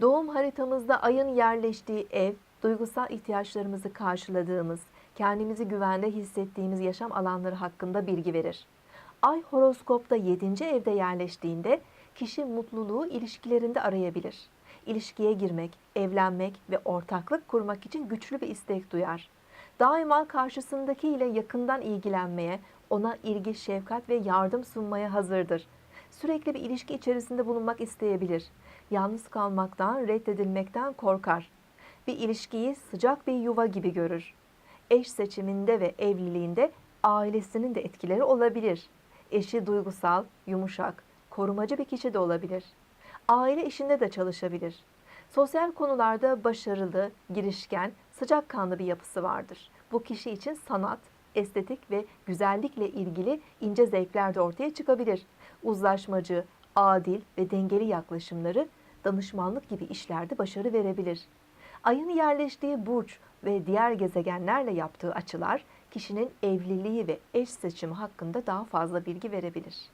Doğum haritamızda ayın yerleştiği ev, duygusal ihtiyaçlarımızı karşıladığımız, kendimizi güvende hissettiğimiz yaşam alanları hakkında bilgi verir. Ay horoskopta 7. evde yerleştiğinde kişi mutluluğu ilişkilerinde arayabilir. İlişkiye girmek, evlenmek ve ortaklık kurmak için güçlü bir istek duyar. Daima karşısındakiyle yakından ilgilenmeye, ona ilgi, şefkat ve yardım sunmaya hazırdır. Sürekli bir ilişki içerisinde bulunmak isteyebilir. Yalnız kalmaktan, reddedilmekten korkar. Bir ilişkiyi sıcak bir yuva gibi görür. Eş seçiminde ve evliliğinde ailesinin de etkileri olabilir. Eşi duygusal, yumuşak, korumacı bir kişi de olabilir. Aile işinde de çalışabilir. Sosyal konularda başarılı, girişken, sıcakkanlı bir yapısı vardır. Bu kişi için sanat, estetik ve güzellikle ilgili ince zevkler de ortaya çıkabilir uzlaşmacı, adil ve dengeli yaklaşımları danışmanlık gibi işlerde başarı verebilir. Ayın yerleştiği burç ve diğer gezegenlerle yaptığı açılar kişinin evliliği ve eş seçimi hakkında daha fazla bilgi verebilir.